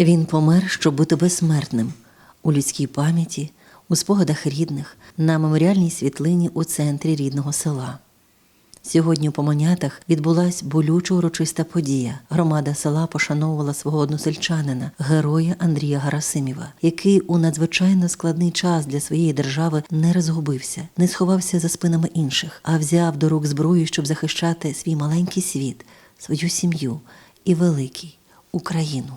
Він помер, щоб бути безсмертним у людській пам'яті, у спогадах рідних, на меморіальній світлині у центрі рідного села. Сьогодні у Помонятах відбулась болюча урочиста подія. Громада села пошановувала свого односельчанина, героя Андрія Гарасимєва, який у надзвичайно складний час для своєї держави не розгубився, не сховався за спинами інших, а взяв до рук зброю, щоб захищати свій маленький світ, свою сім'ю і великий Україну.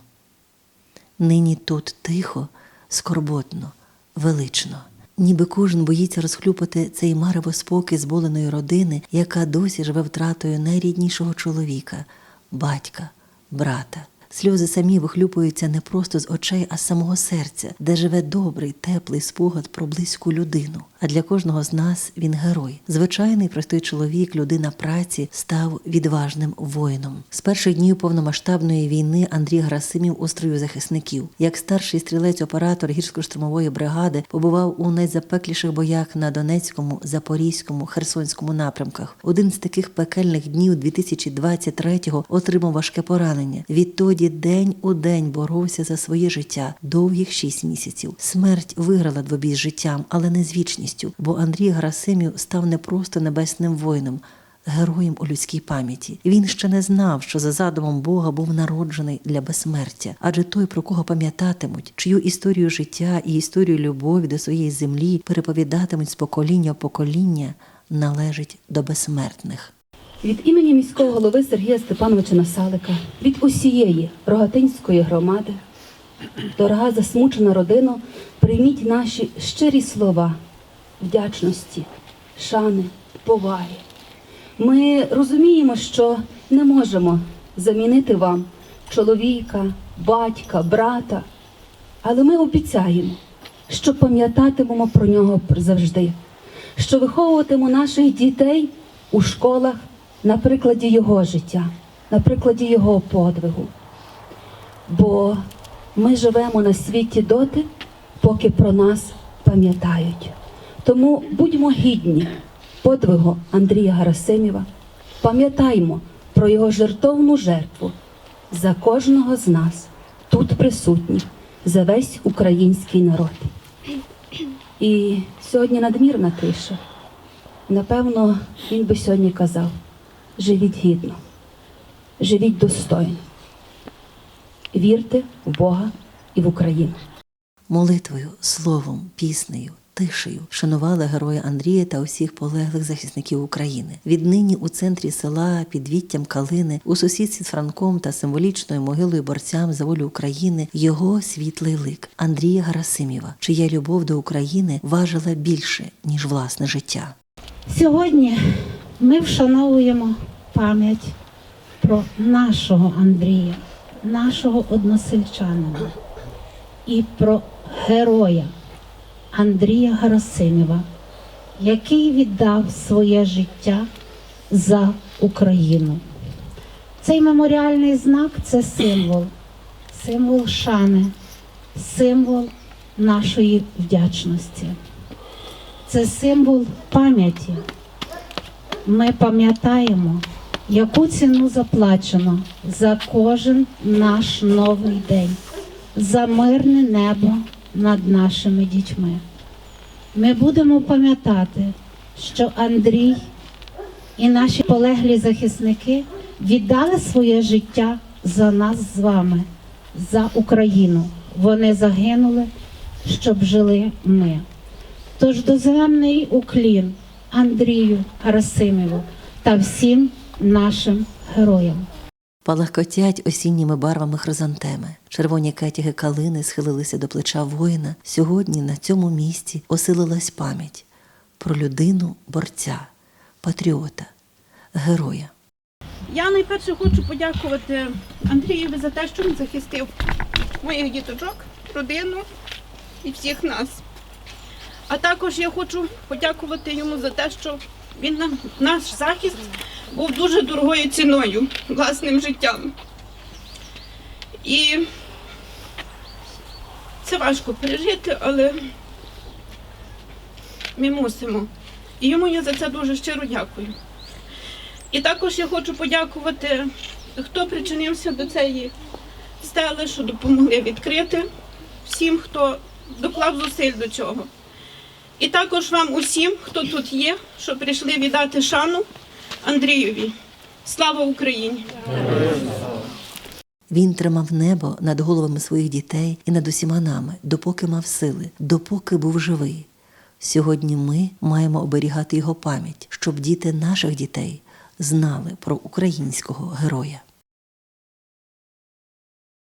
Нині тут тихо, скорботно, велично. Ніби кожен боїться розхлюпати цей марево спокій зболеної родини, яка досі живе втратою найріднішого чоловіка, батька, брата. Сльози самі вихлюпуються не просто з очей, а з самого серця, де живе добрий, теплий спогад про близьку людину. А для кожного з нас він герой. Звичайний простий чоловік, людина праці, став відважним воїном. З перших днів повномасштабної війни Андрій Грасимів у строю захисників. Як старший стрілець-оператор гірсько-штурмової бригади побував у найзапекліших боях на Донецькому, Запорізькому, Херсонському напрямках. Один з таких пекельних днів 2023-го отримав важке поранення. Відтоді день у день боровся за своє життя довгих шість місяців. Смерть виграла двобій з життям, але не з вічністю, бо Андрій Грасимів став не просто небесним воїном. Героєм у людській пам'яті він ще не знав, що за задумом Бога був народжений для безсмертя, адже той, про кого пам'ятатимуть, чию історію життя і історію любові до своєї землі переповідатимуть з покоління в покоління, належить до безсмертних. Від імені міського голови Сергія Степановича Насалика, від усієї Рогатинської громади, дорога засмучена родина, прийміть наші щирі слова вдячності, шани, поваги. Ми розуміємо, що не можемо замінити вам чоловіка, батька, брата, але ми обіцяємо, що пам'ятатимемо про нього завжди, що виховуватимемо наших дітей у школах на прикладі його життя, на прикладі його подвигу. Бо ми живемо на світі доти, поки про нас пам'ятають. Тому будьмо гідні подвигу Андрія Гарасимєва, пам'ятаймо про його жертовну жертву за кожного з нас, тут присутніх, за весь український народ. І сьогодні надмірна тиша. Напевно, він би сьогодні казав: живіть гідно, живіть достойно, вірте в Бога і в Україну. Молитвою, словом, піснею, тишею шанували героя Андрія та усіх полеглих захисників України. Віднині у центрі села під віттям Калини, у сусідстві з Франком та символічною могилою борцям за волю України його світлий лик Андрія Гарасимєва, чия любов до України важила більше ніж власне життя. Сьогодні ми вшановуємо пам'ять про нашого Андрія, нашого односельчанина і про героя Андрія Гарасимєва, який віддав своє життя за Україну. Цей меморіальний знак це символ, символ шани, символ нашої вдячності. Це символ пам'яті. Ми пам'ятаємо, яку ціну заплачено за кожен наш новий день, за мирне небо над нашими дітьми. Ми будемо пам'ятати, що Андрій і наші полеглі захисники віддали своє життя за нас з вами, за Україну. Вони загинули, щоб жили ми. Тож доземний уклін Андрію Гарасимову та всім нашим героям. Палахкотять осінніми барвами хризантеми. Червоні кетяги калини схилилися до плеча воїна. Сьогодні на цьому місці осилилась пам'ять про людину борця, патріота, героя. Я найперше хочу подякувати Андрієві за те, що він захистив моїх діточок, родину і всіх нас. А також я хочу подякувати йому за те, що він нам наш захист був дуже дорогою ціною, власним життям. І це важко пережити, але ми мусимо. І йому я за це дуже щиро дякую. І також я хочу подякувати, хто причинився до цієї стели, що допомогли відкрити всім, хто доклав зусиль до цього. І також вам усім, хто тут є, що прийшли віддати шану Андрієві. Слава Україні! Він тримав небо над головами своїх дітей і над усіма нами, допоки мав сили, допоки був живий. Сьогодні ми маємо оберігати його пам'ять, щоб діти наших дітей знали про українського героя.